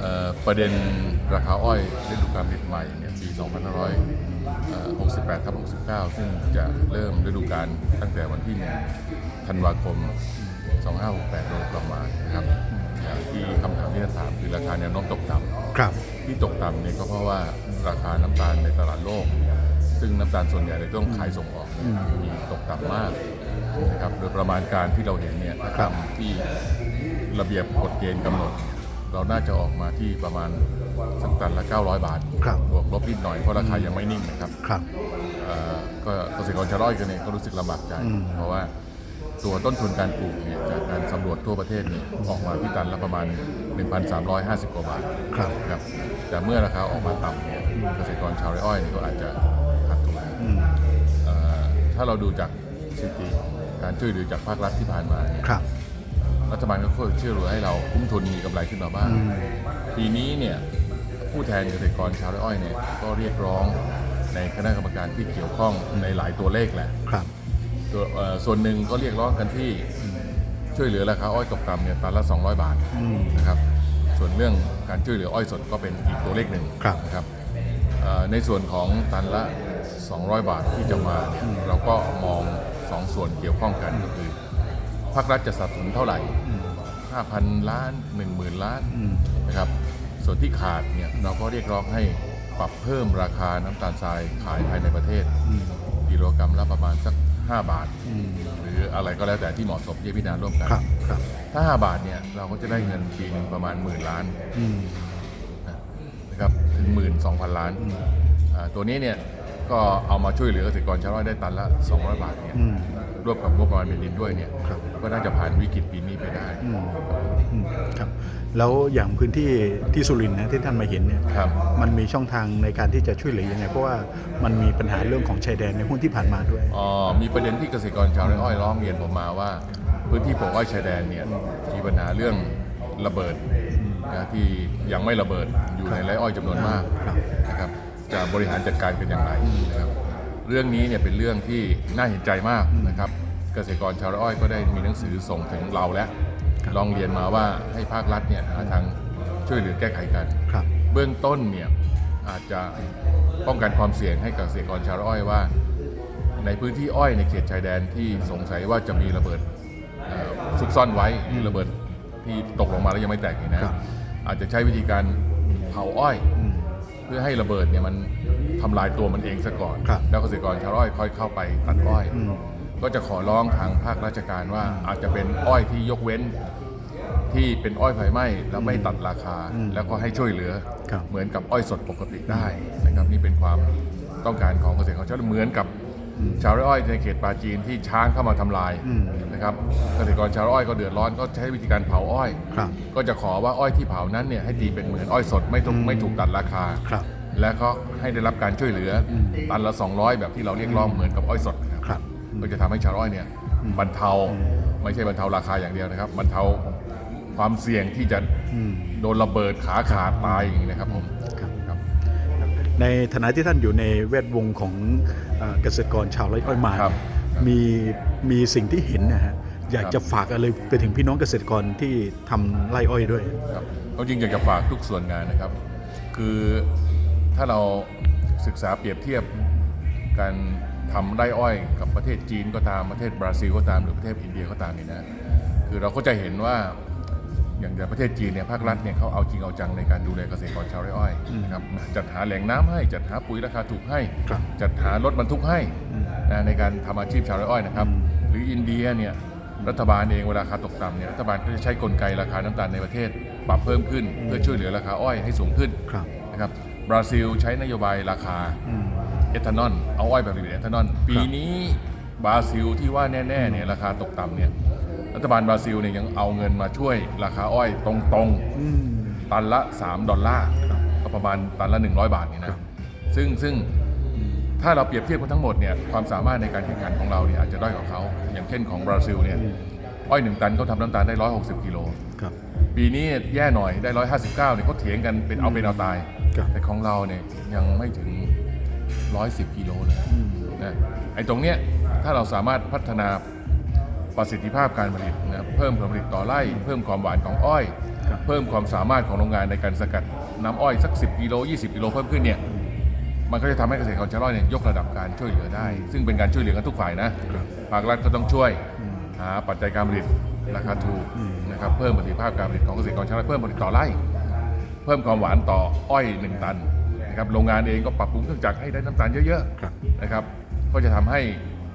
เอ่อประเด็นราคาอ้อยฤดูกาลผลิตใหม่เนี่ยปี 2568ทับ69 ซึ่งจะเริ่มฤดูกาลตั้งแต่วันที่1ธันวาคม 2568โดยประมาณนะครับอย่างที่คำถามที่จะถามคือราคาแนวโน้มตกต่ำครับ ที่ตกต่ำเนี่ยก็เพราะว่าราคาน้ำตาลในตลาดโลก ซึ่งน้ำตาลส่วนใหญ่เลยต้องขายส่งออกเนี่ยมีตกต่ำมากนะครับโดยประมาณการที่เราเห็นเนี่ยถ้าครับทำที่ระเบียบกฎเกณฑ์กำหนด เราน่าจะออกมาที่ประมาณสักตันละ 900 บาทครับบวกลบนิดหน่อยเพราะราคายังไม่นิ่งนะครับครับเอ่อก็เกษตรกรชาวไร่กันเองก็รู้สึกลำบากใจอืมเพราะว่าตัวต้นทุนการปลูกเนี่ยจากการสำรวจทั่วประเทศเนี่ยออกมาที่ตันละประมาณ 1,350 กว่าบาทครับครับแต่เมื่อราคาออกมาต่ำเนี่ยเกษตรกรชาวไร่อ้อยนี่ก็อาจจะขาดทุนอืมเอ่อถ้าเราดูจากสถิติการช่วยเหลือจากภาครัฐที่ผ่านมาเนี่ยครับ รัฐบาลก็ช่วยเหลือให้เราคุ้มทุนมีกำไรขึ้นมาบ้างอืมปีนี้เนี่ยผู้แทนเกษตรกรชาวไร่อ้อยเนี่ยก็เรียกร้องในคณะกรรมการที่เกี่ยวข้องในหลายตัวเลขแหละครับตัวเอ่อส่วนหนึ่งก็เรียกร้องกันที่ช่วยเหลือราคาอ้อยตกต่ำเนี่ยตันละ 200 บาทอืมนะครับ ส่วนเรื่องการช่วยเหลืออ้อยสดก็เป็นอีกตัวเลขหนึ่งครับ นะครับเอ่อในส่วนของตันละ 200 บาทที่จะมาเนี่ยเราก็มองสองส่วนเกี่ยวข้องกันก็คือ ภาครัฐจะสนับสนุนเท่าไหร่ 5,000 ล้าน 10,000 ล้านอืมนะครับ ส่วนที่ขาดเนี่ยเราก็เรียกร้องให้ปรับเพิ่มราคาน้ำตาลทรายขายภายในประเทศอืมกิโลกรัมละประมาณสัก 5 บาทอืมหรืออะไรก็แล้วแต่ที่เหมาะสมที่พิจารณาร่วมกันครับครับถ้า 5 บาทเนี่ยเราก็จะได้เงินปีหนึ่งประมาณหมื่นล้านอืมนะครับถึงหมื่นสองพันล้านอืมอ่าตัวนี้เนี่ย ก็เอามาช่วยเหลือเกษตรกรชาวไร่ได้ตันละ 200 บาทเนี่ยอืม ร่วมกับงบประมาณแผ่นดินด้วยเนี่ยครับ ก็น่าจะผ่านวิกฤตปีนี้ไปได้ อืมอืมครับ แล้วอย่างพื้นที่ที่สุรินทร์นะที่ท่านมาเห็นเนี่ยครับ มันมีช่องทางในการที่จะช่วยเหลือยังไง เพราะว่ามันมีปัญหาเรื่องของชายแดนในหุ้นที่ผ่านมาด้วยอ๋อมีประเด็นที่เกษตรกรชาวไร่อ้อยร้องเรียนผมมาว่า พื้นที่ปลูกอ้อยชายแดนเนี่ยมีปัญหาเรื่องระเบิดนะที่ยังไม่ระเบิดอยู่ในไร่อ้อยจำนวนมาก ครับนะครับ จะบริหารจัดการกันอย่างไรนะครับเรื่องนี้เนี่ยเป็นเรื่องที่น่าเห็นใจมากนะครับ เกษตรกรชาวไร่อ้อยก็ได้มีหนังสือส่งถึงเราแล้วลองเรียนมาว่าให้ภาครัฐเนี่ยหาทางช่วยเหลือแก้ไขกันครับ เบื้องต้นเนี่ยอาจจะป้องกันความเสี่ยงให้กับเกษตรกรชาวไร่อ้อยว่า ในพื้นที่อ้อยในเขตชายแดนที่สงสัยว่าจะมีระเบิดเอ่อซุกซ่อนไว้หรือระเบิดที่ตกลงมาแล้วยังไม่แตกเนี่ยนะครับอาจจะใช้วิธีการเผาอ้อยอืมเพื่อให้ระเบิดเนี่ยมันทำลายตัวมันเองซะก่อนครับแล้วเกษตรกรชาวไร่ค่อยเข้าไปตัดอ้อยอืมก็จะขอร้องทางภาคราชการว่าอาจจะเป็นอ้อยที่ยกเว้น ที่เป็นอ้อยไฟไหม้แล้วไม่ตัดราคาอืมแล้วก็ให้ช่วยเหลือครับเหมือนกับอ้อยสดปกติได้นะครับนี่เป็นความต้องการของเกษตรกรชาวไร่เหมือนกับ ชาวไร่อ้อยในเขตปราจีนที่ช้างเข้ามาทำลายอืมนะครับเกษตรกรชาวไร่อ้อยก็เดือดร้อนก็ใช้วิธีการเผาอ้อย ครับ ก็จะขอว่าอ้อยที่เผานั้นเนี่ยให้ตีเป็นเหมือนอ้อยสดไม่ถูกอืม ไม่ถูกตัดราคา ครับ และก็ให้ได้รับการช่วยเหลืออมตันละ 200 แบบที่เราเรียกร้องเหมือนกับอ้อยสดนะครับครับก็จะทำให้ชาวอ้อยเนี่ยบรรเทาไม่ใช่บรรเทาราคาอย่างเดียวนะครับบรรเทาความเสี่ยงที่จะอืม โดนระเบิดขาขาดตายอย่างนี้นะครับผมครับครับ ในฐานะที่ท่านอยู่ในแวดวงของเอ่อเกษตรกรชาวไร่อ้อยมาครับมีมีสิ่งที่เห็นนะฮะอยากครับจะฝากอะไรไปถึงพี่น้องเกษตรกรที่ทำไร่อ้อยด้วยครับเอาจริงอยากจะฝากทุกส่วนงานนะครับ คือถ้าเราศึกษาเปรียบเทียบการทำไร่อ้อย กับประเทศจีนก็ตามประเทศบราซิลก็ตามหรือประเทศอินเดียก็ตามเนี่ยนะคือเราก็จะเห็นว่า อย่างในประเทศจีนเนี่ยภาครัฐเนี่ยเขาเอาจริงเอาจังในการดูแลเกษตรกรชาวไร่อ้อยนะครับจัดหาแหล่งน้ำให้จัดหาปุ๋ยราคาถูกให้ครับจัดหารถบรรทุกให้อืมนะในการทำอาชีพชาวไร่อ้อยนะครับอืมหรืออินเดียเนี่ยรัฐบาลเองเวลาราคาตกต่ำเนี่ยรัฐบาลก็จะใช้กลไกราคาน้ำตาลในประเทศ ปรับเพิ่มขึ้นเพื่อช่วยเหลือราคาอ้อยให้สูงขึ้นครับนะครับบราซิลใช้นโยบายราคาอืมเอทานอลเอาอ้อยแบบผลิตเอทานอลปีนี้บราซิลที่ว่าแน่ๆเนี่ยราคาตกต่ำเนี่ย รัฐบาลบราซิลเนี่ยยังเอาเงินมาช่วยราคาอ้อยตรงๆอืมตันละ 3 ดอลลาร์ครับก็ประมาณตันละ 100 บาทเนี่ยครันะบซึ่งซึ่งถ้าเราเปรียบเทียบกันทั้งหมดเนี่ยความสามารถในการแข่งขันของเราเนี่ยอาจจะด้อยกว่าเขา อย่างเช่นของบราซิลเนี่ยอ้อยหนึ่งตันเขาทำน้ำตาลได้ 160 กิโลครับปีนี้แย่หน่อยได้ 159เนี่ยเขาเถียงกันเป็นเอาเป็นเอาตายครับแต่ของเราเนี่ยยังไม่ถึง 110 กิโลเลยอืมนะไอ้ตรงเนี้ยถ้าเราสามารถพัฒนา ประสิทธิภาพการผลิตนะเพิ่มผลผลิตต่อไร่ เพิ่มความหวานของอ้อยครับเพิ่มความสามารถของโรงงานในการสกัดน้ำอ้อยสัก 10กิโล20กิโลเพิ่มขึ้นเนี่ยมันก็จะทำให้เกษตรกรชาวไร่เนี่ยยกระดับการช่วยเหลือได้ ซึ่งเป็นการช่วยเหลือกันทุกฝ่ายนะภาครัฐก็ต้องช่วยหาปัจจัยการผลิตราคาถูกนะครับเพิ่มประสิทธิภาพการผลิตของเกษตรกรชาวไร่เพิ่มผลิตต่อไร่ เพิ่มความหวานต่ออ้อย 1 ตันนะครับโรงงานเองก็ปรับปรุงเครื่องจักรให้ได้น้ำตาลเยอะครับๆนะครับก็จะทำให้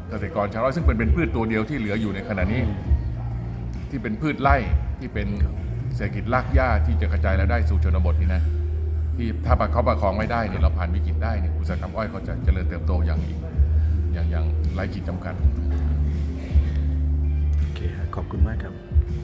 เกษตรกรชาวไร่ซึ่งเป็นเป็นพืชตัวเดียวที่เหลืออยู่ในขณะนี้ ที่เป็นพืชไร่ที่เป็นเศรษฐกิจรากหญ้าที่จะกระจายรายได้สู่ชนบทนี่นะที่ถ้าประเขาประคองไม่ได้เนี่ยเราผ่านวิกฤตได้เนี่ยอุตสาหกรรมอ้อยเขาจะเจริญเติบโตอย่างอีกอย่างอย่างไร้ขีดจำกัด โอเคขอบคุณมากครับ